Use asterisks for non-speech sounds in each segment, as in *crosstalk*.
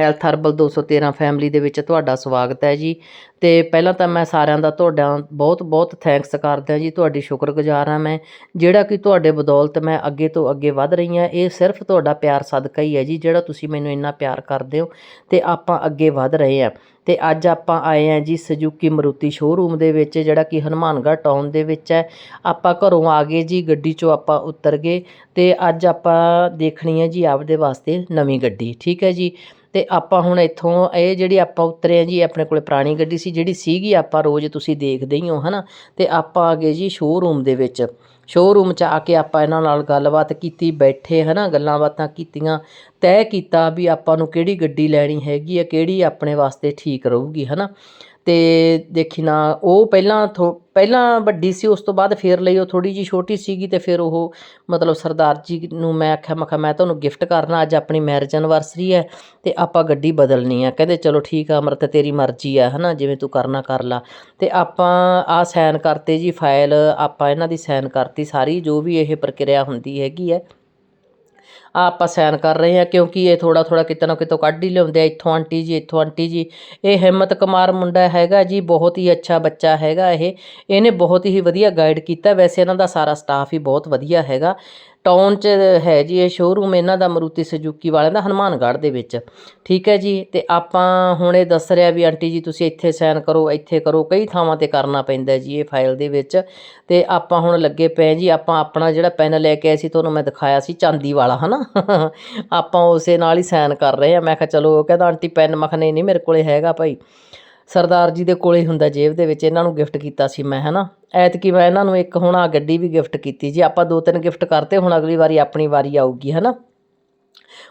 Health herbal 213 family ਦੇ ਵਿੱਚ ਤੁਹਾਡਾ ਸਵਾਗਤ ਹੈ ਜੀ। ਤੇ ਪਹਿਲਾਂ ਤਾਂ ਮੈਂ ਸਾਰਿਆਂ ਦਾ ਤੁਹਾਡਾ ਬਹੁਤ ਬਹੁਤ ਥੈਂਕਸ ਕਰਦਾ ਜੀ। ਤੁਹਾਡੀ ਸ਼ੁਕਰਗੁਜ਼ਾਰ ਹਾਂ ਮੈਂ। ਜਿਹੜਾ ਕਿ ਤੁਹਾਡੇ ਬਦੌਲਤ ਮੈਂ ਅੱਗੇ ਤੋਂ ਅੱਗੇ ਵਧ ਰਹੀ ਹਾਂ, ਇਹ ਸਿਰਫ ਤੁਹਾਡਾ ਪਿਆਰ ਸਦਕਾ ਹੀ ਹੈ ਜੀ, ਜਿਹੜਾ ਤੁਸੀਂ ਮੈਨੂੰ ਇੰਨਾ ਪਿਆਰ ਕਰਦੇ ਹੋ ਤੇ ਆਪਾਂ ਅੱਗੇ ਵਧ ਰਹੇ ਹਾਂ। ਤੇ ਅੱਜ ਆਪਾਂ ਆਏ ਹਾਂ ਜੀ ਸੁਜ਼ੂਕੀ ਮਰੂਤੀ ਸ਼ੋਰੂਮ ਦੇ ਵਿੱਚ, ਜਿਹੜਾ ਕਿ ਹਨੂਮਾਨਗੜ੍ਹ ਟਾਊਨ ਦੇ ਵਿੱਚ ਹੈ। ਆਪਾਂ ਘਰੋਂ ਆ ਗਏ ਜੀ, ਗੱਡੀ 'ਚੋਂ ਆਪਾਂ ਉਤਰ ਗਏ ਤੇ ਅੱਜ ਆਪਾਂ ਦੇਖਣੀ ਹੈ ਜੀ ਆਪਦੇ ਵਾਸਤੇ ਨਵੀਂ ਗੱਡੀ, ਠੀਕ ਹੈ ਜੀ। ਅਤੇ ਆਪਾਂ ਹੁਣ ਇੱਥੋਂ ਇਹ ਜਿਹੜੀ ਆਪਾਂ ਉਤਰੇ ਹਾਂ ਜੀ ਆਪਣੇ ਕੋਲ ਪੁਰਾਣੀ ਗੱਡੀ ਸੀ, ਜਿਹੜੀ ਸੀਗੀ ਆਪਾਂ ਰੋਜ਼ ਤੁਸੀਂ ਦੇਖਦੇ ਹੀ ਹੋ ਹੈ ਨਾ ਅਤੇ ਆਪਾਂ ਆ ਗਏ ਜੀ ਸ਼ੋਅਰੂਮ ਦੇ ਵਿੱਚ। ਸ਼ੋਅਰੂਮ 'ਚ ਆ ਕੇ ਆਪਾਂ ਇਹਨਾਂ ਨਾਲ ਗੱਲਬਾਤ ਕੀਤੀ, ਬੈਠੇ ਹੈ ਨਾ ਗੱਲਾਂ ਬਾਤਾਂ ਕੀਤੀਆਂ, ਤੈਅ ਕੀਤਾ ਵੀ ਆਪਾਂ ਨੂੰ ਕਿਹੜੀ ਗੱਡੀ ਲੈਣੀ ਹੈਗੀ ਆ, ਕਿਹੜੀ ਆਪਣੇ ਵਾਸਤੇ ਠੀਕ ਰਹੂਗੀ ਹੈ ਨਾ ਅਤੇ ਦੇਖੀ ਨਾ, ਉਹ ਪਹਿਲਾਂ ਥੋ, ਪਹਿਲਾਂ ਵੱਡੀ ਸੀ, ਉਸ ਤੋਂ ਬਾਅਦ ਫਿਰ ਲਈ, ਉਹ ਥੋੜ੍ਹੀ ਜਿਹੀ ਛੋਟੀ ਸੀਗੀ ਅਤੇ ਫਿਰ ਉਹ ਮਤਲਬ ਸਰਦਾਰ ਜੀ ਨੂੰ ਮੈਂ ਆਖਿਆ, ਮੈਂ ਕਿਹਾ, ਮੈਂ ਤੁਹਾਨੂੰ ਗਿਫਟ ਕਰਨਾ, ਅੱਜ ਆਪਣੀ ਮੈਰਿਜ ਐਨਵਰਸਰੀ ਹੈ ਅਤੇ ਆਪਾਂ ਗੱਡੀ ਬਦਲਣੀ ਆ। ਕਹਿੰਦੇ, ਚਲੋ ਠੀਕ ਆ ਅਮਰਤ, ਤੇਰੀ ਮਰਜ਼ੀ ਆ ਹੈ ਨਾ ਜਿਵੇਂ ਤੂੰ ਕਰਨਾ ਕਰ ਲਾ। ਅਤੇ ਆਪਾਂ ਆਹ ਸਾਈਨ ਕਰਤੇ ਜੀ ਫਾਈਲ ਆਪਾਂ ਇਹਨਾਂ ਦੀ ਸਾਈਨ ਕਰਤੀ, ਸਾਰੀ ਜੋ ਵੀ ਇਹ ਪ੍ਰਕਿਰਿਆ ਹੁੰਦੀ ਹੈਗੀ ਹੈ। ਆ ਆਪਾਂ ਸਾਈਨ ਕਰ ਰਹੇ ਹਾਂ ਕਿਉਂਕਿ ਇਹ ਥੋੜਾ ਥੋੜਾ ਕਿਤੇ ਨਾ ਕਿਤੋਂ ਕੱਢ ਹੀ ਲਿਆਉਂਦੇ ਆ। ਇੱਥੋਂ ਆਂਟੀ ਜੀ, ਇੱਥੋਂ ਆਂਟੀ ਜੀ। ਇਹ ਹਿੰਮਤ ਕੁਮਾਰ ਮੁੰਡਾ ਹੈਗਾ ਜੀ, ਬਹੁਤ ਹੀ ਅੱਛਾ ਬੱਚਾ ਹੈਗਾ ਇਹ। ਇਹਨੇ ਬਹੁਤ ਹੀ ਵਧੀਆ ਗਾਈਡ ਕੀਤਾ। ਵੈਸੇ ਇਹਨਾਂ ਦਾ ਸਾਰਾ ਸਟਾਫ ਹੀ ਬਹੁਤ ਵਧੀਆ ਹੈਗਾ। ਟਾਊਨ 'ਚ ਹੈ ਜੀ ਇਹ ਸ਼ੋਰੂਮ ਇਹਨਾਂ ਦਾ ਮਰੂਤੀ ਸੁਜ਼ੂਕੀ ਵਾਲਿਆਂ ਦਾ ਹਨੂਮਾਨਗੜ੍ਹ ਦੇ ਵਿੱਚ। ਠੀਕ ਹੈ ਜੀ, ਤੇ ਆਪਾਂ ਹੁਣ ਇਹ ਦੱਸ ਰਿਹਾ ਵੀ ਆਂਟੀ ਜੀ ਤੁਸੀਂ ਇੱਥੇ ਸਾਈਨ ਕਰੋ, ਇੱਥੇ ਕਰੋ, ਕਈ ਥਾਵਾਂ ਤੇ ਕਰਨਾ ਪੈਂਦਾ ਜੀ ਇਹ ਫਾਈਲ ਦੇ ਵਿੱਚ। ਤੇ ਆਪਾਂ ਹੁਣ ਲੱਗੇ ਪਏ ਜੀ, ਆਪਾਂ ਆਪਣਾ ਜਿਹੜਾ ਪੈਨ ਲੈ ਕੇ ਆਏ ਸੀ, ਤੁਹਾਨੂੰ ਮੈਂ ਦਿਖਾਇਆ ਸੀ, ਚਾਂਦੀ ਵਾਲਾ, ਹਨਾ? ਆਪਾਂ ਉਸੇ ਨਾਲ ਹੀ ਸਾਈਨ ਕਰ ਰਹੇ ਆ ਮੈਂ ਕਿਹਾ ਚਲੋ, ਉਹ ਕਹਿੰਦਾ, ਆਂਟੀ ਪੈਨ ਮੈਂ ਨਹੀਂ ਨਹੀਂ ਮੇਰੇ ਕੋਲੇ ਹੈਗਾ ਭਾਈ। ਸਰਦਾਰ ਜੀ ਦੇ ਕੋਲੇ ਹੁੰਦਾ ਜੇਬ ਦੇ ਵਿੱਚ, ਇਹਨਾਂ ਨੂੰ ਗਿਫਟ ਕੀਤਾ ਸੀ ਮੈਂ, ਹਨਾ? ਐਤਕੀ ਮੈਂ ਇਹਨਾਂ ਨੂੰ ਇੱਕ ਹੁਣ ਆ ਗੱਡੀ ਵੀ ਗਿਫਟ ਕੀਤੀ ਜੀ, ਆਪਾਂ ਦੋ ਤਿੰਨ ਗਿਫਟ ਕਰਤੇ, ਹੁਣ ਅਗਲੀ ਵਾਰੀ ਆਪਣੀ ਵਾਰੀ ਆਊਗੀ, ਹਨਾ?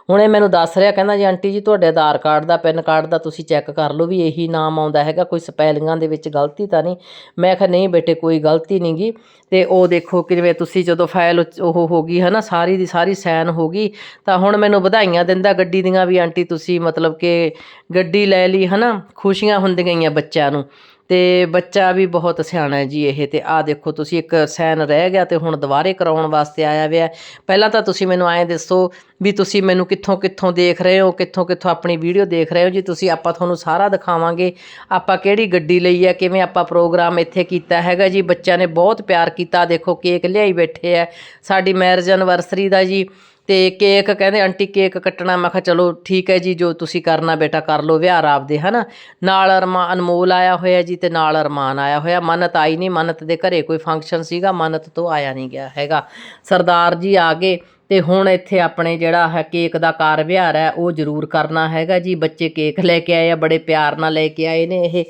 ਹੁਣ ਇਹ ਮੈਨੂੰ ਦੱਸ ਰਿਹਾ, ਕਹਿੰਦਾ ਜੀ, ਆਂਟੀ ਜੀ, ਤੁਹਾਡੇ ਆਧਾਰ ਕਾਰਡ ਦਾ, ਪੈਨ ਕਾਰਡ ਦਾ ਤੁਸੀਂ ਚੈੱਕ ਕਰ ਲਓ ਵੀ ਇਹੀ ਨਾਮ ਆਉਂਦਾ ਹੈਗਾ, ਕੋਈ ਸਪੈਲਿੰਗਾਂ ਦੇ ਵਿੱਚ ਗਲਤੀ ਤਾਂ ਨਹੀਂ। ਮੈਂ ਕਿਹਾ, ਨਹੀਂ ਬੇਟੇ, ਕੋਈ ਗਲਤੀ ਨਹੀਂ ਗੀ। ਤੇ ਉਹ ਦੇਖੋ ਕਿ ਜਿਵੇਂ ਤੁਸੀਂ ਜਦੋਂ ਫਾਈਲ ਉਹ ਹੋ ਗਈ ਹੈ ਨਾ ਸਾਰੀ ਦੀ ਸਾਰੀ ਸਾਈਨ ਹੋ ਗਈ, ਤਾਂ ਹੁਣ ਮੈਨੂੰ ਵਧਾਈਆਂ ਦਿੰਦਾ ਗੱਡੀ ਦੀਆਂ ਵੀ, ਆਂਟੀ, ਤੁਸੀਂ ਮਤਲਬ ਕਿ ਗੱਡੀ ਲੈ ਲਈ ਹੈ ਨਾ ਖੁਸ਼ੀਆਂ ਹੁੰਦੀਆਂ ਹੀ ਆ ਬੱਚਿਆਂ ਨੂੰ। ਤੇ ਬੱਚਾ ਵੀ ਬਹੁਤ ਸਿਆਣਾ ਜੀ ਇਹ ਤੇ ਆਹ ਦੇਖੋ ਤੁਸੀਂ ਇੱਕ ਸਾਈਨ ਰਹਿ ਗਿਆ ਤੇ ਹੁਣ ਦੁਬਾਰੇ ਕਰਾਉਣ ਵਾਸਤੇ ਆਇਆ ਹੋਇਆ ਹੈ। ਪਹਿਲਾਂ ਤਾਂ ਤੁਸੀਂ ਮੈਨੂੰ ਐਂ ਦੱਸੋ ਵੀ ਤੁਸੀਂ ਮੈਨੂੰ ਕਿੱਥੋਂ ਕਿੱਥੋਂ ਦੇਖ ਰਹੇ ਹੋ, ਕਿੱਥੋਂ ਕਿੱਥੋਂ ਆਪਣੀ ਵੀਡੀਓ ਦੇਖ ਰਹੇ ਹੋ ਜੀ? ਤੁਸੀਂ ਆਪਾਂ ਤੁਹਾਨੂੰ ਸਾਰਾ ਦਿਖਾਵਾਂਗੇ। ਆਪਾਂ ਕਿਹੜੀ ਗੱਡੀ ਲਈ ਹੈ, ਕਿਵੇਂ ਆਪਾਂ ਪ੍ਰੋਗਰਾਮ ਇੱਥੇ ਕੀਤਾ ਹੈਗਾ ਜੀ? ਬੱਚਿਆਂ ਨੇ ਬਹੁਤ ਪਿਆਰ ਕੀਤਾ। ਦੇਖੋ ਕੇਕ ਲਿਆਈ ਬੈਠੇ ਆ ਸਾਡੀ ਮੈਰਿਜ ਐਨਵਰਸਰੀ ਦਾ ਜੀ। ਤੇ ਕੇਕ ਕਹਿੰਦੇ, ਆਂਟੀ, ਕੇਕ ਕੱਟਣਾ। ਮੈਂ ਕਿਹਾ, ਚਲੋ, ਠੀਕ ਹੈ ਜੀ, ਜੋ ਤੁਸੀਂ ਕਰਨਾ ਬੇਟਾ, ਕਰ ਲਓ ਵਿਹਾਰ ਆਪਦੇ ਹਨਾ? ਨਾਲ ਅਰਮਾਨ ਅਨਮੋਲ ਆਇਆ ਹੋਇਆ ਜੀ ਤੇ ਨਾਲ ਅਰਮਾਨ ਆਇਆ ਹੋਇਆ। ਮੰਨਤ ਆਈ ਨਹੀਂ, ਮੰਨਤ ਦੇ ਘਰੇ ਕੋਈ ਫੰਕਸ਼ਨ ਸੀਗਾ, ਮੰਨਤ ਤੋਂ ਆਇਆ ਨਹੀਂ ਗਿਆ ਹੈਗਾ। ਸਰਦਾਰ ਜੀ ਆ ਗਏ ਤੇ ਹੁਣ ਇੱਥੇ ਆਪਣੇ ਜਿਹੜਾ ਹੈ ਕੇਕ ਦਾ ਕਾਰ ਵਿਹਾਰ ਹੈ, ਉਹ ਜ਼ਰੂਰ ਕਰਨਾ ਹੈਗਾ ਜੀ। ਬੱਚੇ ਕੇਕ ਲੈ ਕੇ ਆਏ ਆ, ਬੜੇ ਪਿਆਰ ਨਾਲ ਲੈ ਕੇ ਆਏ ਨੇ ਇਹ।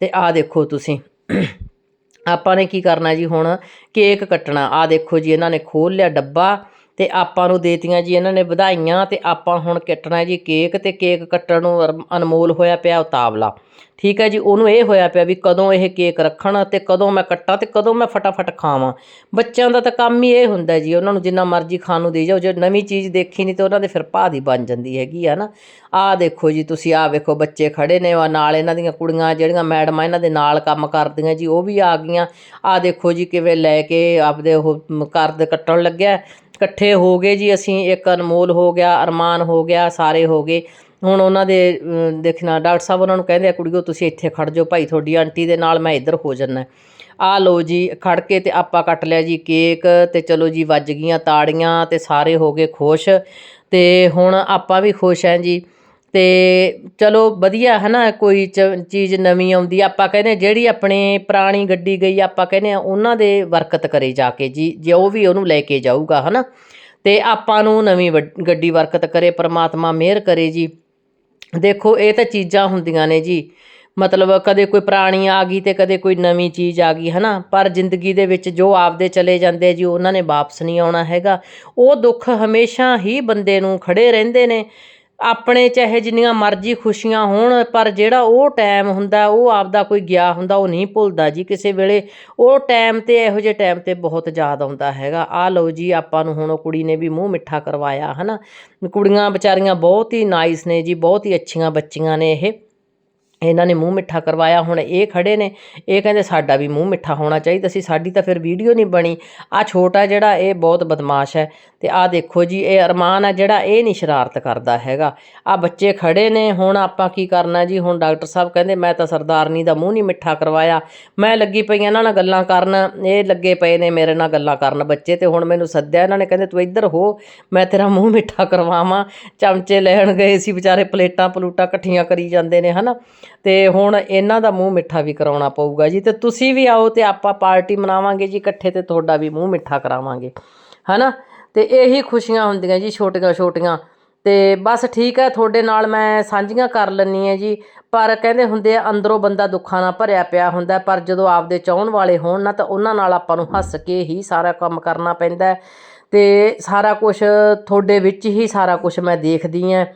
ਤੇ ਆਹ ਦੇਖੋ ਤੁਸੀਂ। ਆਪਾਂ ਨੇ ਕੀ ਕਰਨਾ ਜੀ ਹੁਣ? ਕੇਕ ਕੱਟਣਾ। ਆ ਦੇਖੋ ਜੀ, ਇਹਨਾਂ ਨੇ ਖੋਲ ਲਿਆ ਡੱਬਾ। ਅਤੇ ਆਪਾਂ ਨੂੰ ਦੇਤੀਆਂ ਜੀ, ਇਹਨਾਂ ਨੇ ਵਧਾਈਆਂ ਅਤੇ ਆਪਾਂ ਹੁਣ ਕੱਟਣਾ ਜੀ ਕੇਕ ਅਤੇ ਕੇਕ ਕੱਟਣ ਨੂੰ ਅਰ- ਅਨਮੋਲ ਹੋਇਆ ਪਿਆ ਉਤਾਵਲਾ ਠੀਕ ਹੈ ਜੀ, ਉਹਨੂੰ ਇਹ ਹੋਇਆ ਪਿਆ ਵੀ ਕਦੋਂ ਇਹ ਕੇਕ ਰੱਖਣ ਅਤੇ ਕਦੋਂ ਮੈਂ ਕੱਟਾਂ ਅਤੇ ਕਦੋਂ ਮੈਂ ਫਟਾਫਟ ਖਾਵਾਂ। ਬੱਚਿਆਂ ਦਾ ਤਾਂ ਕੰਮ ਹੀ ਇਹ ਹੁੰਦਾ ਜੀ, ਉਹਨਾਂ ਨੂੰ ਜਿੰਨਾ ਮਰਜ਼ੀ ਖਾਣ ਨੂੰ ਦੇ ਜਾਓ, ਜੇ ਨਵੀਂ ਚੀਜ਼ ਦੇਖੀ ਨਹੀਂ ਤਾਂ ਉਹਨਾਂ ਦੇ ਫਿਰ ਭਾਅ ਦੀ ਬਣ ਜਾਂਦੀ ਹੈਗੀ ਆ ਨਾ। ਆਹ ਦੇਖੋ ਜੀ, ਤੁਸੀਂ ਆਹ ਵੇਖੋ, ਬੱਚੇ ਖੜੇ ਨੇ ਉਹ ਨਾਲ ਇਹਨਾਂ ਦੀਆਂ ਕੁੜੀਆਂ, ਜਿਹੜੀਆਂ ਮੈਡਮਾਂ ਇਹਨਾਂ ਦੇ ਨਾਲ ਕੰਮ ਕਰਦੀਆਂ ਜੀ, ਉਹ ਵੀ ਆ ਗਈਆਂ। ਆਹ ਦੇਖੋ ਜੀ, ਕਿਵੇਂ ਲੈ ਕੇ ਆਪਦੇ ਉਹ ਕਰਦ ਕੱਟਣ ਲੱਗਿਆ। ਇਕੱਠੇ ਹੋ ਗਏ ਜੀ, ਅਸੀਂ ਇੱਕ ਅਨਮੋਲ ਹੋ ਗਿਆ, ਅਰਮਾਨ ਹੋ ਗਿਆ, ਸਾਰੇ ਹੋ ਗਏ। ਹੁਣ ਉਹਨਾਂ ਦੇ ਦੇਖਣਾ, ਡਾਕਟਰ ਸਾਹਿਬ ਉਹਨਾਂ ਨੂੰ ਕਹਿੰਦੇ ਆ, ਕੁੜੀਓ, ਤੁਸੀਂ ਇੱਥੇ ਖੜ ਜਾਓ, ਭਾਈ ਤੁਹਾਡੀ ਆਂਟੀ ਦੇ ਨਾਲ ਮੈਂ ਇੱਧਰ ਹੋ ਜੰਨਾ ਆ ਲਓ ਜੀ ਖੜ ਕੇ ਤੇ ਆਪਾਂ ਕੱਟ ਲਿਆ ਜੀ ਕੇਕ ਤੇ ਚਲੋ ਜੀ ਵੱਜ ਗਈਆਂ ਤਾੜੀਆਂ ਤੇ ਸਾਰੇ ਹੋ ਗਏ ਖੁਸ਼। ਤੇ ਹੁਣ ਆਪਾਂ ਵੀ ਖੁਸ਼ ਹਾਂ ਜੀ। ਤੇ ਚਲੋ ਵਧੀਆ ਹੈ ਨਾ, ਕੋਈ ਚ- ਚੀਜ਼ ਨਵੀਂ ਆਉਂਦੀ ਆਪਾਂ ਕਹਿੰਦੇ ਜਿਹੜੀ ਆਪਣੇ ਪੁਰਾਣੀ ਗੱਡੀ ਗਈ, ਆਪਾਂ ਕਹਿੰਦੇ ਹਾਂ ਉਹਨਾਂ ਦੇ ਬਰਕਤ ਕਰੇ ਜਾ ਕੇ ਜੀ, ਜੇ ਉਹ ਵੀ ਉਹਨੂੰ ਲੈ ਕੇ ਜਾਊਗਾ, ਹੈ ਨਾ। ਅਤੇ ਆਪਾਂ ਨੂੰ ਨਵੀਂ ਵ, ਗੱਡੀ ਬਰਕਤ ਕਰੇ, ਪਰਮਾਤਮਾ ਮਿਹਰ ਕਰੇ ਜੀ। ਦੇਖੋ, ਇਹ ਤਾਂ ਚੀਜ਼ਾਂ ਹੁੰਦੀਆਂ ਨੇ ਜੀ। ਮਤਲਬ ਕਦੇ ਕੋਈ ਪੁਰਾਣੀ ਆ ਗਈ ਤੇ ਕਦੇ ਕੋਈ ਨਵੀਂ ਚੀਜ਼ ਆ ਗਈ ਹਨਾ ਪਰ ਜ਼ਿੰਦਗੀ ਦੇ ਵਿੱਚ ਜੋ ਆਪਦੇ ਚਲੇ ਜਾਂਦੇ ਜੀ, ਉਹਨਾਂ ਨੇ ਵਾਪਸ ਨਹੀਂ ਆਉਣਾ ਹੈਗਾ। ਉਹ ਦੁੱਖ ਹਮੇਸ਼ਾ ਹੀ ਬੰਦੇ ਨੂੰ ਖੜੇ ਰਹਿੰਦੇ ਨੇ। ਆਪਣੇ ਚਾਹੇ ਜਿੰਨੀਆਂ ਮਰਜ਼ੀ ਖੁਸ਼ੀਆਂ ਹੋਣ, ਪਰ ਜਿਹੜਾ ਉਹ ਟਾਈਮ ਹੁੰਦਾ, ਉਹ ਆਪਦਾ ਕੋਈ ਗਿਆ ਹੁੰਦਾ, ਉਹ ਨਹੀਂ ਭੁੱਲਦਾ ਜੀ। ਕਿਸੇ ਵੇਲੇ ਉਹ ਟਾਈਮ ਤੇ ਇਹੋ ਜਿਹੇ ਟਾਈਮ ਤੇ ਬਹੁਤ ਯਾਦ ਆਉਂਦਾ ਹੈਗਾ। ਆ ਲਓ ਜੀ, ਆਪਾਂ ਨੂੰ ਹੁਣ ਉਹ ਕੁੜੀ ਨੇ ਵੀ ਮੂੰਹ ਮਿੱਠਾ ਕਰਵਾਇਆ, ਹਨਾ। ਕੁੜੀਆਂ ਵਿਚਾਰੀਆਂ ਬਹੁਤ ਹੀ ਨਾਈਸ ਨੇ ਜੀ, ਬਹੁਤ ਹੀ ਅੱਛੀਆਂ ਬੱਚੀਆਂ ਨੇ ਇਹ। ਇਹਨਾਂ ਨੇ ਮੂੰਹ ਮਿੱਠਾ ਕਰਵਾਇਆ, ਹੁਣ ਇਹ ਖੜੇ ਨੇ, ਇਹ ਕਹਿੰਦੇ ਸਾਡਾ ਵੀ ਮੂੰਹ ਮਿੱਠਾ ਹੋਣਾ ਚਾਹੀਦਾ ਸੀ, ਸਾਡੀ ਤਾਂ ਫਿਰ ਵੀਡੀਓ ਨਹੀਂ ਬਣੀ। ਆ ਛੋਟਾ ਜਿਹੜਾ, ਇਹ ਬਹੁਤ ਬਦਮਾਸ਼ ਹੈ। ਤੇ ਆ ਦੇਖੋ ਜੀ, ਇਹ ਅਰਮਾਨ ਆ ਜਿਹੜਾ, ਇਹ ਨਹੀਂ ਸ਼ਰਾਰਤ ਕਰਦਾ ਹੈਗਾ। ਆ ਬੱਚੇ ਖੜੇ ਨੇ, ਹੁਣ ਆਪਾਂ ਕੀ ਕਰਨਾ ਜੀ? ਹੁਣ ਡਾਕਟਰ ਸਾਹਿਬ ਕਹਿੰਦੇ, ਮੈਂ ਤਾਂ ਸਰਦਾਰਨੀ ਦਾ ਮੂੰਹ ਨਹੀਂ ਮਿੱਠਾ ਕਰਵਾਇਆ। ਮੈਂ ਲੱਗੀ ਪਈ ਇਹਨਾਂ ਨਾਲ ਗੱਲਾਂ ਕਰਨ, ਇਹ ਲੱਗੇ ਪਏ ਨੇ ਮੇਰੇ ਨਾਲ ਗੱਲਾਂ ਕਰਨ ਬੱਚੇ, ਤੇ ਹੁਣ ਮੈਨੂੰ ਸੱਦਿਆ ਇਹਨਾਂ ਨੇ, ਕਹਿੰਦੇ ਤੂੰ ਇੱਧਰ ਹੋ, ਮੈਂ ਤੇਰਾ ਮੂੰਹ ਮਿੱਠਾ ਕਰਵਾਵਾਂ। ਚਮਚੇ ਲੈਣ ਗਏ ਸੀ ਵਿਚਾਰੇ ਪਲੇਟਾਂ ਪਲੂਟਾਂ ਇਕੱਠੀਆਂ ਕਰੀ ਜਾਂਦੇ ਨੇ, ਹਨਾ? ਤੇ ਹੁਣ ਇਹਨਾਂ ਦਾ ਮੂੰਹ ਮਿੱਠਾ ਵੀ ਕਰਾਉਣਾ ਪਊਗਾ ਜੀ ਤੇ ਤੁਸੀਂ ਵੀ ਆਓ ਤੇ ਆਪਾਂ ਪਾਰਟੀ ਮਨਾਵਾਂਗੇ ਜੀ, ਇਕੱਠੇ ਤੇ ਤੁਹਾਡਾ ਵੀ ਮੂੰਹ ਮਿੱਠਾ ਕਰਾਵਾਂਗੇ। ਹਨਾ? ਤੇ ਇਹੀ ਖੁਸ਼ੀਆਂ ਹੁੰਦੀਆਂ ਜੀ, ਛੋਟੀਆਂ ਛੋਟੀਆਂ। ਤੇ ਬਸ ਠੀਕ ਹੈ, ਤੁਹਾਡੇ ਨਾਲ ਮੈਂ ਸਾਂਝੀਆਂ ਕਰ ਲੈਣੀ ਹੈ ਜੀ। ਪਰ ਕਹਿੰਦੇ ਹੁੰਦੇ ਆ, ਅੰਦਰੋਂ ਬੰਦਾ ਦੁੱਖਾਂ ਨਾਲ ਭਰਿਆ ਪਿਆ ਹੁੰਦਾ, ਪਰ ਜਦੋਂ ਆਪਦੇ ਚਾਹਣ ਵਾਲੇ ਹੋਣ ਨਾ, ਤਾਂ ਉਹਨਾਂ ਨਾਲ ਆਪਾਂ ਨੂੰ ਹੱਸ ਕੇ ਹੀ ਸਾਰਾ ਕੰਮ ਕਰਨਾ ਪੈਂਦਾ ਹੈ। ਤੇ ਸਾਰਾ ਕੁਝ ਤੁਹਾਡੇ ਵਿੱਚ ਹੀ ਸਾਰਾ ਕੁਝ ਮੈਂ ਦੇਖਦੀ ਆਂ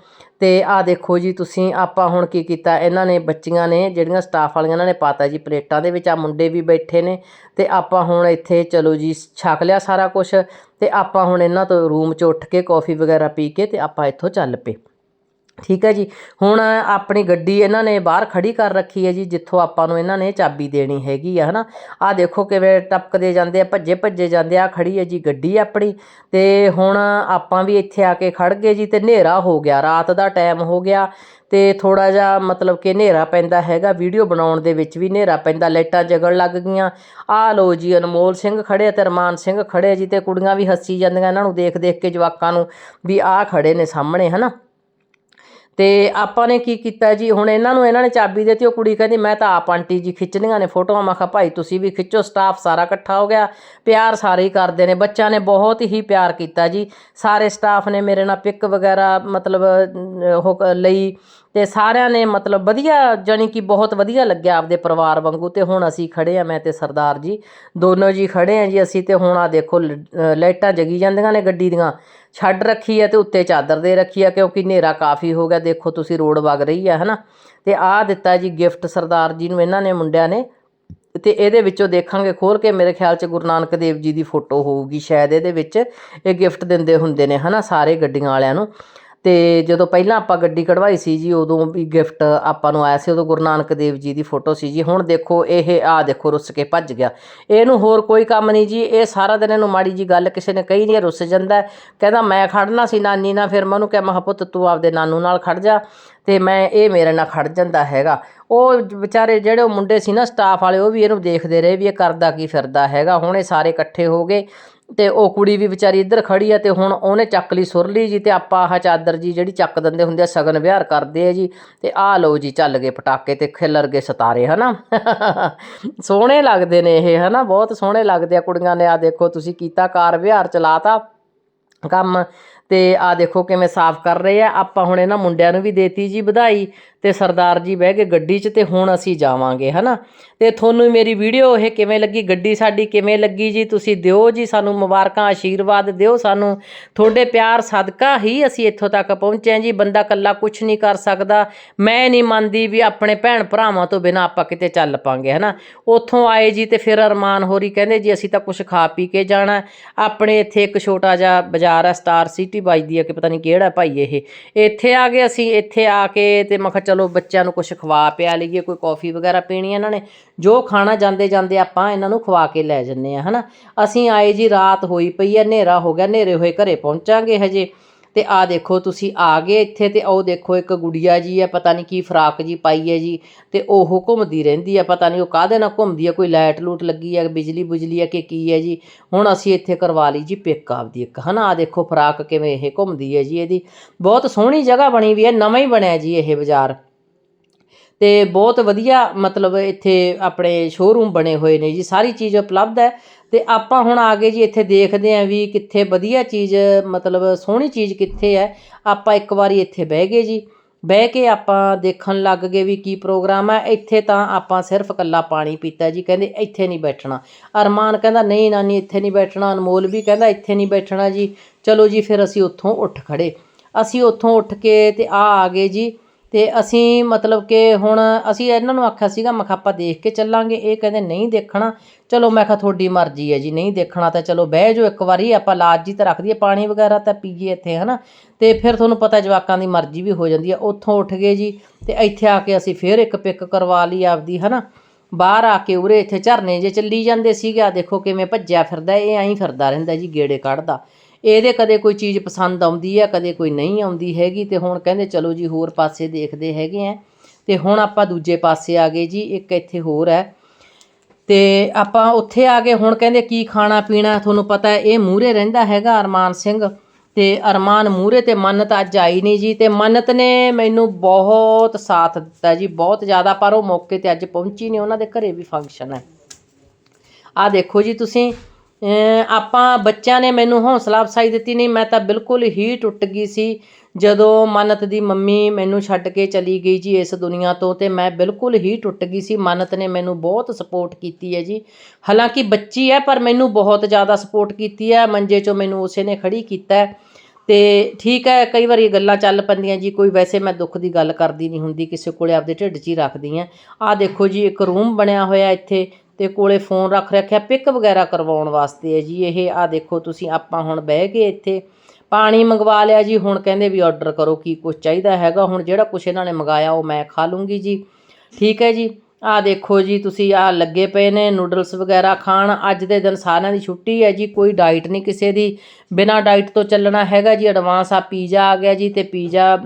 ਅਤੇ ਆਹ ਦੇਖੋ ਜੀ, ਤੁਸੀਂ ਆਪਾਂ ਹੁਣ ਕੀ ਕੀਤਾ, ਇਹਨਾਂ ਨੇ, ਬੱਚੀਆਂ ਨੇ, ਜਿਹੜੀਆਂ ਸਟਾਫ ਵਾਲੀਆਂ, ਇਹਨਾਂ ਨੇ ਪਾਤਾ ਜੀ ਪਲੇਟਾਂ ਦੇ ਵਿੱਚ, ਆ ਮੁੰਡੇ ਵੀ ਬੈਠੇ ਨੇ ਅਤੇ ਆਪਾਂ ਹੁਣ ਇੱਥੇ, ਚਲੋ ਜੀ, ਛਕ ਲਿਆ ਸਾਰਾ ਕੁਛ ਅਤੇ ਆਪਾਂ ਹੁਣ ਇਹਨਾਂ ਤੋਂ ਰੂਮ 'ਚ ਉੱਠ ਕੇ ਕੌਫੀ ਵਗੈਰਾ ਪੀ ਕੇ ਅਤੇ ਆਪਾਂ ਇੱਥੋਂ ਚੱਲ ਪਏ। ਠੀਕ ਹੈ ਜੀ। ਹੁਣ ਆਪਣੀ ਗੱਡੀ ਇਹਨਾਂ ਨੇ ਬਾਹਰ ਖੜੀ ਕਰ ਰੱਖੀ ਹੈ ਜੀ, ਜਿੱਥੋਂ ਆਪਾਂ ਨੂੰ ਇਹਨਾਂ ਨੇ ਚਾਬੀ ਦੇਣੀ ਹੈਗੀ ਆ, ਹਨਾ। ਆ ਦੇਖੋ ਕਿਵੇਂ ਟਪਕਦੇ ਜਾਂਦੇ ਆ ਭੱਜੇ ਭੱਜੇ ਜਾਂਦੇ ਆ ਖੜੀ ਹੈ ਜੀ ਗੱਡੀ ਆਪਣੀ। ਤੇ ਹੁਣ ਆਪਾਂ ਵੀ ਇੱਥੇ ਆ ਕੇ ਖੜ ਗਏ ਜੀ ਤੇ ਹਨੇਰਾ ਹੋ ਗਿਆ, ਰਾਤ ਦਾ ਟਾਈਮ ਹੋ ਗਿਆ। ਤੇ ਥੋੜਾ ਜਿਹਾ ਮਤਲਬ ਕਿ ਹਨੇਰਾ ਪੈਂਦਾ ਹੈਗਾ, ਵੀਡੀਓ ਬਣਾਉਣ ਦੇ ਵਿੱਚ ਵੀ ਹਨੇਰਾ ਪੈਂਦਾ, ਲਾਈਟਾਂ ਜਗਣ ਲੱਗ ਗਈਆਂ। ਆ ਲੋ ਜੀ, ਅਨਮੋਲ ਸਿੰਘ ਖੜੇ ਤੇ ਰਮਾਨ ਸਿੰਘ ਖੜੇ ਜੀ ਤੇ ਕੁੜੀਆਂ ਵੀ ਹੱਸੀ ਜਾਂਦੀਆਂ, ਇਹਨਾਂ ਨੂੰ ਦੇਖ ਦੇਖ ਕੇ ਜਵਾਕਾਂ ਨੂੰ ਵੀ ਆ ਖੜੇ ਨੇ ਸਾਹਮਣੇ, ਹਨਾ। ਤੇ ਆਪਾਂ ਨੇ ਕੀ ਕੀਤਾ ਜੀ? ਹੁਣ ਇਹਨਾਂ ਨੂੰ, ਇਹਨਾਂ ਨੇ ਚਾਬੀ ਦੇਤੀ, ਉਹ ਕੁੜੀ ਕਹਿੰਦੀ, ਮੈਂ ਤਾਂ ਆਪ ਆਂਟੀ ਜੀ ਖਿੱਚਣੀਆਂ ਨੇ ਫੋਟੋਆਂ। ਮੈਂ ਕਿਹਾ, ਭਾਈ ਤੁਸੀਂ ਵੀ ਖਿੱਚੋ ਸਟਾਫ ਸਾਰਾ ਇਕੱਠਾ ਹੋ ਗਿਆ। ਪਿਆਰ ਸਾਰੇ ਹੀ ਕਰਦੇ ਨੇ। ਬੱਚਿਆਂ ਨੇ ਬਹੁਤ ਹੀ ਪਿਆਰ ਕੀਤਾ ਜੀ। ਸਾਰੇ ਸਟਾਫ ਨੇ ਮੇਰੇ ਨਾਲ ਪਿਕ ਵਗੈਰਾ, ਮਤਲਬ ਉਹ ਲਈ। ਤੇ ਸਾਰਿਆਂ ਨੇ ਮਤਲਬ ਵਧੀਆ, ਜਾਣੀ ਕਿ ਬਹੁਤ ਵਧੀਆ ਲੱਗਿਆ ਆਪਦੇ ਪਰਿਵਾਰ ਵਾਂਗੂ ਤੇ ਹੁਣ ਅਸੀਂ ਖੜੇ ਆ, ਮੈਂ ਤੇ ਸਰਦਾਰ ਜੀ। ਦੋਨੋਂ ਜੀ ਖੜੇ ਆ ਜੀ ਅਸੀਂ ਤੇ ਹੁਣ ਆ ਦੇਖੋ, ਲ- ਲਾਈਟਾਂ ਜਗੀ ਜਾਂਦੀਆਂ ਨੇ ਗੱਡੀ ਦੀਆਂ। ਛੱਡ ਰੱਖੀ ਹੈ ਤੇ ਉੱਤੇ ਚਾਦਰ ਦੇ ਰੱਖੀ ਆ ਕਿਉਂਕਿ ਹਨੇਰਾ ਕਾਫੀ ਹੋ ਗਿਆ, ਦੇਖੋ ਤੁਸੀਂ ਰੋਡ ਵਗ ਰਹੀ ਹੈ ਹਨਾ। ਤੇ ਆਹ ਦਿੱਤਾ ਜੀ ਗਿਫਟ ਸਰਦਾਰ ਜੀ ਨੂੰ, ਇਹਨਾਂ ਨੇ ਮੁੰਡਿਆਂ ਨੇ। ਤੇ ਇਹਦੇ ਵਿੱਚੋਂ ਦੇਖਾਂਗੇ ਖੋਲ ਕੇ, ਮੇਰੇ ਖਿਆਲ ਚ ਗੁਰੂ ਨਾਨਕ ਦੇਵ ਜੀ ਦੀ ਫੋਟੋ ਹੋਊਗੀ, ਸ਼ਾਇਦ ਇਹਦੇ ਵਿੱਚ ਇਹ ਗਿਫਟ ਦਿੰਦੇ ਹੁੰਦੇ ਨੇ, ਹਨਾ, ਸਾਰੇ ਗੱਡੀਆਂ ਵਾਲਿਆਂ ਨੂੰ। ਤੇ ਜਦੋਂ ਪਹਿਲਾਂ ਆਪਾਂ ਗੱਡੀ ਕਢਵਾਈ ਸੀ ਜੀ, ਉਦੋਂ ਵੀ ਗਿਫਟ ਆਪਾਂ ਨੂੰ ਆਇਆ ਸੀ, ਉਦੋਂ ਗੁਰੂ ਨਾਨਕ ਦੇਵ ਜੀ ਦੀ ਫੋਟੋ ਸੀ ਜੀ। ਹੁਣ ਦੇਖੋ, ਇਹ ਆ ਦੇਖੋ, ਰੁੱਸ ਕੇ ਭੱਜ ਗਿਆ। ਇਹਨੂੰ ਹੋਰ ਕੋਈ ਕੰਮ ਨਹੀਂ ਜੀ, ਇਹ ਸਾਰਾ ਦਿਨ ਇਹਨੂੰ ਮਾੜੀ ਜੀ ਗੱਲ ਕਿਸੇ ਨੇ ਕਹੀ ਨਹੀਂ, ਰੁੱਸ ਜਾਂਦਾ ਕਹਿੰਦਾ, ਮੈਂ ਖੜਨਾ ਸੀ ਨਾਨੀ ਨਾਲ। ਫਿਰ ਮੈਂ ਉਹਨੂੰ ਕਿਹਾ ਮੈਂ ਪੁੱਤ, ਤੂੰ ਆਪਦੇ ਨਾਨੂ ਨਾਲ ਖੜ ਜਾ ਤੇ ਮੈਂ ਇਹ ਮੇਰੇ ਨਾਲ ਖੜ ਜਾਂਦਾ ਹੈਗਾ। ਉਹ ਵਿਚਾਰੇ ਜਿਹੜੇ ਉਹ ਮੁੰਡੇ ਸੀ ਨਾ ਸਟਾਫ ਵਾਲੇ, ਉਹ ਵੀ ਇਹਨੂੰ ਦੇਖਦੇ ਰਹੇ ਵੀ ਇਹ ਕਰਦਾ ਕੀ ਫਿਰਦਾ ਹੈਗਾ। ਹੁਣ ਇਹ ਸਾਰੇ ਇਕੱਠੇ ਹੋ ਗਏ। ਤੇ ਉਹ ਕੁੜੀ ਵੀ ਵਿਚਾਰੀ ਇੱਧਰ ਖੜੀ ਆ ਤੇ ਹੁਣ ਉਹਨੇ ਚੱਕ ਲਈ ਸੁਰਲੀ ਜੀ ਤੇ ਆਪਾਂ ਆਹ ਚਾਦਰ ਜੀ ਜਿਹੜੀ ਚੱਕ ਦਿੰਦੇ ਹੁੰਦੇ ਆ ਸਗਨ ਵਿਹਾਰ ਕਰਦੇ ਆ ਜੀ ਤੇ ਆਹ ਲਓ ਜੀ ਚੱਲ ਗਏ ਪਟਾਕੇ ਤੇ ਖਿਲਰ ਗਏ ਸਤਾਰੇ, ਹਨਾ? *laughs* ਸੋਹਣੇ ਲੱਗਦੇ ਨੇ ਇਹ, ਹਨਾ? ਬਹੁਤ ਸੋਹਣੇ ਲੱਗਦੇ ਆ ਕੁੜੀਆਂ ਨੇ। ਆ ਦੇਖੋ, ਤੁਸੀਂ ਕੀਤਾ ਕਾਰ ਵਿਹਾਰ, ਚਲਾਤਾ ਕੰਮ ਤੇ ਆ ਦੇਖੋ ਕਿਵੇਂ ਸਾਫ਼ ਕਰ ਰਹੇ ਆ। ਆਪਾਂ ਹੁਣ ਇਹਨਾਂ ਮੁੰਡਿਆਂ ਨੂੰ ਵੀ ਦੇਤੀ ਜੀ ਵਧਾਈ ਤੇ ਸਰਦਾਰ ਜੀ ਬਹਿ ਗਏ ਗੱਡੀ 'ਚ ਤੇ ਹੁਣ ਅਸੀਂ ਜਾਵਾਂਗੇ, ਹਨਾ? ਤੇ ਤੁਹਾਨੂੰ ਮੇਰੀ ਵੀਡੀਓ ਇਹ ਕਿਵੇਂ ਲੱਗੀ? ਗੱਡੀ ਸਾਡੀ ਕਿਵੇਂ ਲੱਗੀ ਜੀ? ਤੁਸੀਂ ਦਿਓ ਜੀ ਸਾਨੂੰ ਮੁਬਾਰਕਾਂ, ਆਸ਼ੀਰਵਾਦ ਦਿਓ ਸਾਨੂੰ। ਤੁਹਾਡੇ ਪਿਆਰ ਸਦਕਾ ਹੀ ਅਸੀਂ ਇੱਥੋਂ ਤੱਕ ਪਹੁੰਚੇ ਹਾਂ ਜੀ। ਬੰਦਾ ਕੱਲਾ ਕੁਝ ਨਹੀਂ ਕਰ ਸਕਦਾ। ਮੈਂ ਨਹੀਂ ਮੰਨਦੀ ਵੀ ਆਪਣੇ ਭੈਣ ਭਰਾਵਾਂ ਤੋਂ ਬਿਨਾ ਆਪਾਂ ਕਿਤੇ ਚੱਲ ਪਾਂਗੇ, ਹਨਾ? ਉੱਥੋਂ ਆਏ ਜੀ ਤੇ ਫਿਰ ਅਰਮਾਨ ਹੋਰੀ ਕਹਿੰਦੇ ਜੀ, ਅਸੀਂ ਤਾਂ ਕੁਝ ਖਾ ਪੀ ਕੇ ਜਾਣਾ। ਆਪਣੇ ਇੱਥੇ ਇੱਕ ਛੋਟਾ ਜਿਹਾ ਬਾਜ਼ਾਰ ਹੈ ਸਟਾਰ ਸਿਟੀ ਵੱਜਦੀ ਹੈ ਕਿ ਪਤਾ ਨਹੀਂ ਕਿਹੜਾ ਭਾਈ ਇਹ। ਇੱਥੇ ਆ ਗਏ ਅਸੀਂ, ਇੱਥੇ ਆ ਕੇ ਤੇ ਮੈਂ ਕਿਹਾ ਚਲੋ ਬੱਚਿਆਂ ਨੂੰ ਕੁਝ ਖਵਾ ਪਿਆ ਲਈਏ, ਕੋਈ ਕੌਫੀ ਵਗੈਰਾ ਪੀਣੀ ਇਹਨਾਂ ਨੇ, ਜੋ ਖਾਣਾ ਜਾਂਦੇ ਜਾਂਦੇ ਆਪਾਂ ਇਹਨਾਂ ਨੂੰ ਖਵਾ ਕੇ ਲੈ ਜੰਨੇ ਆ, ਹਨਾ? ਅਸੀਂ ਆਏ ਜੀ, ਰਾਤ ਹੋਈ ਪਈ ਹੈ ਹਨੇਰਾ ਹੋ ਗਿਆ, ਹਨੇਰੇ ਹੋਏ ਘਰੇ ਪਹੁੰਚਾਂਗੇ ਹਜੇ। ਤੇ ਆ ਦੇਖੋ, ਤੁਸੀਂ ਆ ਗਏ ਇੱਥੇ ਤੇ ਉਹ ਦੇਖੋ, ਇੱਕ ਗੁੜੀਆ ਜੀ ਹੈ ਪਤਾ ਨਹੀਂ ਕੀ ਫਰਾਕ ਜੀ ਪਾਈ ਹੈ ਜੀ, ਤੇ ਉਹ ਘੁੰਮਦੀ ਰਹਿੰਦੀ ਹੈ ਪਤਾ ਨਹੀਂ ਉਹ ਕਾਹਦੇ ਨਾਲ ਘੁੰਮਦੀ ਹੈ ਕੋਈ ਲਾਈਟ ਲੂਟ ਲੱਗੀ ਹੈ ਬਿਜਲੀ ਬੁਜਲੀ ਹੈ ਕਿ ਕੀ ਹੈ ਜੀ। ਹੁਣ ਅਸੀਂ ਇੱਥੇ ਕਰਵਾ ਲਈ ਜੀ ਪਿਕ ਆਪਦੀ ਇੱਕ, ਹਨਾ? ਆ ਦੇਖੋ ਫਰਾਕ ਕਿਵੇਂ ਇਹ ਘੁੰਮਦੀ ਹੈ ਜੀ ਇਹਦੀ। ਬਹੁਤ ਸੋਹਣੀ ਜਗ੍ਹਾ ਬਣੀ ਵੀ ਹੈ, ਨਵਾਂ ਹੀ ਬਣਿਆ ਜੀ ਇਹ ਬਾਜ਼ਾਰ। ਤੇ ਬਹੁਤ ਵਧੀਆ ਮਤਲਬ ਇੱਥੇ ਆਪਣੇ ਸ਼ੋਰੂਮ ਬਣੇ ਹੋਏ ਨੇ ਜੀ, ਸਾਰੀ ਚੀਜ਼ ਉਪਲਬਧ ਹੈ। ਅਤੇ ਆਪਾਂ ਹੁਣ ਆ ਗਏ ਜੀ ਇੱਥੇ ਦੇਖਦੇ ਹਾਂ ਵੀ ਕਿੱਥੇ ਵਧੀਆ ਚੀਜ਼, ਮਤਲਬ ਸੋਹਣੀ ਚੀਜ਼ ਕਿੱਥੇ ਹੈ ਆਪਾਂ ਇੱਕ ਵਾਰੀ ਇੱਥੇ ਬਹਿ ਗਏ ਜੀ। ਬਹਿ ਕੇ ਆਪਾਂ ਦੇਖਣ ਲੱਗ ਗਏ ਵੀ ਕੀ ਪ੍ਰੋਗਰਾਮ ਹੈ ਇੱਥੇ ਤਾਂ ਆਪਾਂ ਸਿਰਫ ਕੱਲਾ ਪਾਣੀ ਪੀਤਾ ਜੀ। ਕਹਿੰਦੇ ਇੱਥੇ ਨਹੀਂ ਬੈਠਣਾ। ਅਰਮਾਨ ਕਹਿੰਦਾ, ਨਹੀਂ ਨਾਨੀ, ਇੱਥੇ ਨਹੀਂ ਬੈਠਣਾ। ਅਨਮੋਲ ਵੀ ਕਹਿੰਦਾ, ਇੱਥੇ ਨਹੀਂ ਬੈਠਣਾ ਜੀ। ਚਲੋ ਜੀ, ਫਿਰ ਅਸੀਂ ਉੱਥੋਂ ਉੱਠ ਖੜੇ। ਅਸੀਂ ਉੱਥੋਂ ਉੱਠ ਕੇ ਤੇ ਆ ਆ ਗਏ ਜੀ। ਅਤੇ ਅਸੀਂ ਮਤਲਬ ਕਿ ਹੁਣ ਅਸੀਂ ਇਹਨਾਂ ਨੂੰ ਆਖਿਆ ਸੀਗਾ, ਮੈਂ ਕਿਹਾ ਆਪਾਂ ਦੇਖ ਕੇ ਚੱਲਾਂਗੇ। ਇਹ ਕਹਿੰਦੇ ਨਹੀਂ ਦੇਖਣਾ। ਚਲੋ ਮੈਂ ਕਿਹਾ ਤੁਹਾਡੀ ਮਰਜ਼ੀ ਹੈ ਜੀ, ਨਹੀਂ ਦੇਖਣਾ ਤਾਂ ਚਲੋ ਬਹਿ ਜਾਓ ਇੱਕ ਵਾਰੀ, ਆਪਾਂ ਲਾਜ ਜੀ ਤਾਂ ਰੱਖ ਦਈਏ, ਪਾਣੀ ਵਗੈਰਾ ਤਾਂ ਪੀਈਏ ਇੱਥੇ ਹੈ ਨਾ ਅਤੇ ਫਿਰ ਤੁਹਾਨੂੰ ਪਤਾ ਜਵਾਕਾਂ ਦੀ ਮਰਜ਼ੀ ਵੀ ਹੋ ਜਾਂਦੀ ਹੈ। ਉੱਥੋਂ ਉੱਠ ਗਏ ਜੀ ਅਤੇ ਇੱਥੇ ਆ ਕੇ ਅਸੀਂ ਫਿਰ ਇੱਕ ਪਿਕ ਕਰਵਾ ਲਈ ਆਪਦੀ ਹੈ ਨਾ ਬਾਹਰ ਆ ਕੇ ਉਰੇ ਇੱਥੇ ਝਰਨੇ ਜੇ ਚੱਲੀ ਜਾਂਦੇ ਸੀਗੇ। ਆ ਦੇਖੋ ਕਿਵੇਂ ਭੱਜਿਆ ਫਿਰਦਾ, ਇਹ ਐਂ ਫਿਰਦਾ ਰਹਿੰਦਾ ਜੀ ਗੇੜੇ ਕੱਢਦਾ। ਇਹਦੇ ਕਦੇ ਕੋਈ ਚੀਜ਼ ਪਸੰਦ ਆਉਂਦੀ ਹੈ ਕਦੇ ਕੋਈ ਨਹੀਂ ਆਉਂਦੀ ਹੈਗੀ ਤੇ ਹੁਣ ਕਹਿੰਦੇ ਚਲੋ ਜੀ ਹੋਰ ਪਾਸੇ ਦੇਖਦੇ ਹੈਗੇ ਆ। ਤੇ ਹੁਣ ਆਪਾਂ ਦੂਜੇ ਪਾਸੇ ਆ ਗਏ ਜੀ, ਇੱਕ ਇੱਥੇ ਹੋਰ ਹੈ। ਤੇ ਆਪਾਂ ਉੱਥੇ ਆ ਗਏ, ਹੁਣ ਕਹਿੰਦੇ ਕੀ ਖਾਣਾ ਪੀਣਾ, ਤੁਹਾਨੂੰ ਪਤਾ ਹੈ ਇਹ ਮੂਹਰੇ ਰਹਿੰਦਾ ਹੈਗਾ ਅਰਮਾਨ ਸਿੰਘ। ਤੇ ਅਰਮਾਨ ਮੂਹਰੇ ਤੇ ਮੰਨਤ ਅੱਜ ਆਈ ਨਹੀਂ ਜੀ, ਤੇ ਮੰਨਤ ਨੇ ਮੈਨੂੰ ਬਹੁਤ ਸਾਥ ਦਿੱਤਾ ਜੀ, ਬਹੁਤ ਜ਼ਿਆਦਾ, ਪਰ ਉਹ ਮੌਕੇ ਤੇ ਅੱਜ ਪਹੁੰਚੀ ਨਹੀਂ, ਉਹਨਾਂ ਦੇ ਘਰੇ ਵੀ ਫੰਕਸ਼ਨ ਹੈ। ਆ ਦੇਖੋ ਜੀ ਤੁਸੀਂ ਆਪਾਂ ਬੱਚਿਆਂ ਨੇ ਮੈਨੂੰ ਹੌਸਲਾ ਅਫਸਾਈ ਦਿੱਤੀ ਨਹੀਂ, ਮੈਂ ਤਾਂ ਬਿਲਕੁਲ ਹੀ ਟੁੱਟ ਗਈ ਸੀ। ਜਦੋਂ ਮੰਨਤ ਦੀ ਮੰਮੀ ਮੈਨੂੰ ਛੱਡ ਕੇ ਚਲੀ ਗਈ ਜੀ ਇਸ ਦੁਨੀਆ ਤੋਂ, ਤੇ ਮੈਂ ਬਿਲਕੁਲ ਹੀ ਟੁੱਟ ਗਈ ਸੀ। ਮੰਨਤ ਨੇ ਮੈਨੂੰ ਬਹੁਤ ਸਪੋਰਟ ਕੀਤੀ ਹੈ ਜੀ। ਹਾਲਾਂਕਿ ਬੱਚੀ ਹੈ, ਪਰ ਮੈਨੂੰ ਬਹੁਤ ਜ਼ਿਆਦਾ ਸਪੋਰਟ ਕੀਤੀ ਹੈ। ਮੰਜੇ 'ਚੋਂ ਮੈਨੂੰ ਉਸੇ ਨੇ ਖੜੀ ਕੀਤਾ ਹੈ। ਤੇ ਠੀਕ ਹੈ, ਕਈ ਵਾਰੀ ਗੱਲਾਂ ਚੱਲ ਪੈਂਦੀਆਂ ਜੀ। ਕੋਈ ਵੈਸੇ ਮੈਂ ਦੁੱਖ ਦੀ ਗੱਲ ਕਰਦੀ ਨਹੀਂ ਹੁੰਦੀ, ਕਿਸੇ ਕੋਲੇ ਆਪਦੇ ਢਿੱਡ 'ਚ ਹੀ ਰੱਖਦੀ ਆ ਆਹ ਦੇਖੋ ਜੀ, ਇੱਕ ਰੂਮ ਬਣਿਆ ਹੋਇਆ ਇੱਥੇ। ਤੇ ਕੋਲੇ ਫੋਨ ਰੱਖ ਰੱਖਿਆ ਪਿਕ ਵਗੈਰਾ ਕਰਵਾਉਣ ਵਾਸਤੇ ਹੈ ਜੀ। ਇਹ ਆਹ ਦੇਖੋ, ਤੁਸੀਂ ਆਪਾਂ ਹੁਣ ਬਹਿ ਗਏ ਇੱਥੇ। ਪਾਣੀ ਮੰਗਵਾ ਲਿਆ ਜੀ, ਹੁਣ ਕਹਿੰਦੇ ਵੀ ਆਰਡਰ ਕਰੋ, ਕੀ ਕੁਝ ਚਾਹੀਦਾ ਹੈਗਾ। ਹੁਣ ਜਿਹੜਾ ਕੁਛ ਇਹਨਾਂ ਨੇ ਮੰਗਾਇਆ, ਉਹ ਮੈਂ ਖਾ ਲੂੰਗੀ ਜੀ। ਠੀਕ ਹੈ ਜੀ। ਆਹ ਦੇਖੋ ਜੀ, ਤੁਸੀਂ ਆਹ ਲੱਗੇ ਪਏ ਨੇ ਨੂਡਲਸ ਵਗੈਰਾ ਖਾਣ। ਅੱਜ ਦੇ ਦਿਨ ਸਾਰਿਆਂ ਦੀ ਛੁੱਟੀ ਹੈ ਜੀ, ਕੋਈ ਡਾਈਟ ਨਹੀਂ ਕਿਸੇ ਦੀ। ਬਿਨਾ ਡਾਈਟ ਤੋਂ ਚੱਲਣਾ ਹੈਗਾ ਜੀ ਐਡਵਾਂਸ ਆ ਪੀਜ਼ਾ ਆ ਗਿਆ ਜੀ, ਤੇ ਪੀਜ਼ਾ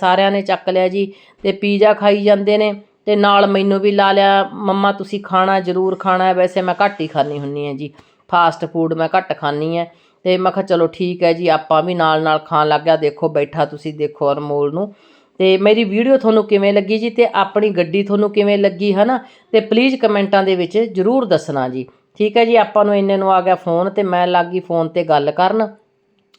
ਸਾਰਿਆਂ ਨੇ ਚੱਕ ਲਿਆ ਜੀ, ਤੇ ਪੀਜ਼ਾ ਖਾਈ ਜਾਂਦੇ ਨੇ। ਅਤੇ ਨਾਲ ਮੈਨੂੰ ਵੀ ਲਾ ਲਿਆ, ਮੰਮਾ, ਤੁਸੀਂ ਖਾਣਾ ਜ਼ਰੂਰ ਖਾਣਾ ਵੈਸੇ ਮੈਂ ਘੱਟ ਹੀ ਖਾਂਦੀ ਹੁੰਦੀ ਹਾਂ ਜੀ। ਫਾਸਟ ਫੂਡ ਮੈਂ ਘੱਟ ਖਾਂਦੀ ਹੈ ਅਤੇ ਮੈਂ ਕਿਹਾ ਚਲੋ ਠੀਕ ਹੈ ਜੀ, ਆਪਾਂ ਵੀ ਨਾਲ ਨਾਲ ਖਾਣ ਲੱਗ ਗਿਆ। ਦੇਖੋ, ਬੈਠਾ ਤੁਸੀਂ, ਦੇਖੋ ਅਨਮੋਲ ਨੂੰ। ਅਤੇ ਮੇਰੀ ਵੀਡੀਓ ਤੁਹਾਨੂੰ ਕਿਵੇਂ ਲੱਗੀ ਜੀ ਅਤੇ ਆਪਣੀ ਗੱਡੀ ਤੁਹਾਨੂੰ ਕਿਵੇਂ ਲੱਗੀ ਹੈ ਨਾ ਅਤੇ ਪਲੀਜ਼ ਕਮੈਂਟਾਂ ਦੇ ਵਿੱਚ ਜਰੂਰ ਦੱਸਣਾ ਜੀ। ਠੀਕ ਹੈ ਜੀ, ਆਪਾਂ ਨੂੰ ਇੰਨੇ ਨੂੰ ਆ ਗਿਆ ਫੋਨ ਅਤੇ ਮੈਂ ਲੱਗ ਗਈ ਫੋਨ ਤੇ ਗੱਲ ਕਰਨ।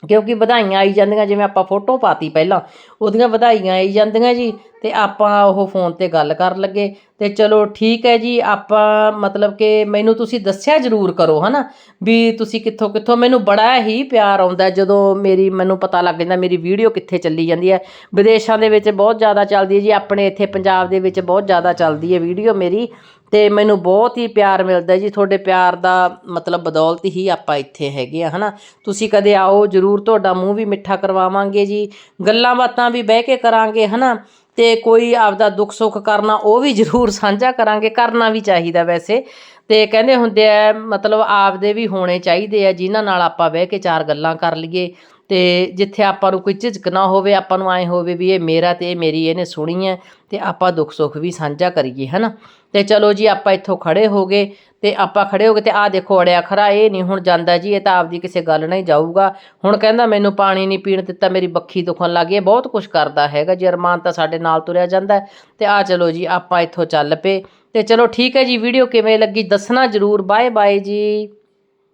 ਕਿਉਂਕਿ ਵਧਾਈਆਂ ਆਈ ਜਾਂਦੀਆਂ, ਜਿਵੇਂ ਆਪਾਂ ਫੋਟੋ ਪਾਤੀ ਪਹਿਲਾਂ। ਉਹਦੀਆਂ ਵਧਾਈਆਂ ਆਈ ਜਾਂਦੀਆਂ ਜੀ ਤੇ ਆਪਾਂ ਉਹ ਫੋਨ ਤੇ ਗੱਲ ਕਰਨ ਲੱਗੇ ਤੇ ਚਲੋ ਠੀਕ ਹੈ ਜੀ, ਆਪਾਂ ਮਤਲਬ ਕਿ ਮੈਨੂੰ ਤੁਸੀਂ ਦੱਸਿਆ ਜ਼ਰੂਰ ਕਰੋ ਹਨਾ ਵੀ ਤੁਸੀਂ ਕਿੱਥੋਂ ਕਿੱਥੋਂ ਮੈਨੂੰ ਬੜਾ ਹੀ ਪਿਆਰ ਆਉਂਦਾ ਜਦੋਂ ਮੇਰੀ ਮੈਨੂੰ ਪਤਾ ਲੱਗ ਜਾਂਦਾ ਮੇਰੀ ਵੀਡੀਓ ਕਿੱਥੇ ਚੱਲੀ ਜਾਂਦੀ ਹੈ। ਵਿਦੇਸ਼ਾਂ ਦੇ ਵਿੱਚ ਬਹੁਤ ਜ਼ਿਆਦਾ ਚੱਲਦੀ ਹੈ ਜੀ, ਆਪਣੇ ਇੱਥੇ ਪੰਜਾਬ ਦੇ ਵਿੱਚ ਬਹੁਤ ਜ਼ਿਆਦਾ ਚੱਲਦੀ ਹੈ ਵੀਡੀਓ ਮੇਰੀ ਤੇ ਮੈਨੂੰ ਬਹੁਤ ਹੀ ਪਿਆਰ ਮਿਲਦਾ ਜੀ, ਤੁਹਾਡੇ ਪਿਆਰ ਦਾ ਮਤਲਬ ਬਦੌਲਤ ਹੀ ਆਪਾਂ ਇੱਥੇ ਹੈਗੇ ਆ ਹਨਾ। ਤੁਸੀਂ ਕਦੇ ਆਓ, ਜਰੂਰ ਤੁਹਾਡਾ ਮੂੰਹ ਵੀ ਮਿੱਠਾ ਕਰਵਾਵਾਂਗੇ ਜੀ। ਗੱਲਾਂ ਬਾਤਾਂ ਵੀ ਬਹਿ ਕੇ ਕਰਾਂਗੇ, ਹਨਾ? ਤੇ ਕੋਈ ਆਪਦਾ ਦੁੱਖ ਸੁੱਖ ਕਰਨਾ, ਉਹ ਵੀ ਜਰੂਰ ਸਾਂਝਾ ਕਰਾਂਗੇ, ਕਰਨਾ ਵੀ ਚਾਹੀਦਾ ਵੈਸੇ। ਤੇ ਕਹਿੰਦੇ ਹੁੰਦੇ ਆ, ਮਤਲਬ ਆਪਦੇ ਵੀ ਹੋਣੇ ਚਾਹੀਦੇ ਆ, ਜਿਨ੍ਹਾਂ ਨਾਲ ਆਪਾਂ ਬਹਿ ਕੇ ਚਾਰ ਗੱਲਾਂ ਕਰ ਲਈਏ। ਅਤੇ ਜਿੱਥੇ ਆਪਾਂ ਨੂੰ ਕੋਈ ਝਿਜਕ ਨਾ ਹੋਵੇ, ਆਪਾਂ ਨੂੰ ਐਂ ਹੋਵੇ ਵੀ ਇਹ ਮੇਰਾ ਅਤੇ ਇਹ ਮੇਰੀ ਇਹਨੇ ਸੁਣੀ ਹੈ ਅਤੇ ਆਪਾਂ ਦੁੱਖ ਸੁੱਖ ਵੀ ਸਾਂਝਾ ਕਰੀਏ ਹੈ ਨਾ ਅਤੇ ਚਲੋ ਜੀ, ਆਪਾਂ ਇੱਥੋਂ ਖੜੇ ਹੋ ਗਏ ਅਤੇ ਆਪਾਂ ਖੜੇ ਹੋ ਗਏ ਅਤੇ ਆਹ ਦੇਖੋ ਅੜਿਆ ਖਰਾ, ਇਹ ਨਹੀਂ ਹੁਣ ਜਾਂਦਾ ਜੀ, ਇਹ ਤਾਂ ਆਪਦੀ ਕਿਸੇ ਗੱਲ ਨਾਲ ਹੀ ਜਾਊਗਾ। ਹੁਣ ਕਹਿੰਦਾ ਮੈਨੂੰ ਪਾਣੀ ਨਹੀਂ ਪੀਣ ਦਿੱਤਾ, ਮੇਰੀ ਬੱਖੀ ਦੁਖਣ ਲੱਗ ਗਈ ਬਹੁਤ ਕੁਝ ਕਰਦਾ ਹੈਗਾ ਜੀ, ਅਰਮਾਨ ਤਾਂ ਸਾਡੇ ਨਾਲ ਤੁਰਿਆ ਜਾਂਦਾ ਅਤੇ ਤੇ ਆ ਚਲੋ ਜੀ, ਆਪਾਂ ਇੱਥੋਂ ਚੱਲ ਪਏ। ਅਤੇ ਚਲੋ ਠੀਕ ਹੈ ਜੀ, ਵੀਡੀਓ ਕਿਵੇਂ ਲੱਗੀ ਦੱਸਣਾ ਜਰੂਰ ਬਾਏ ਬਾਏ ਜੀ।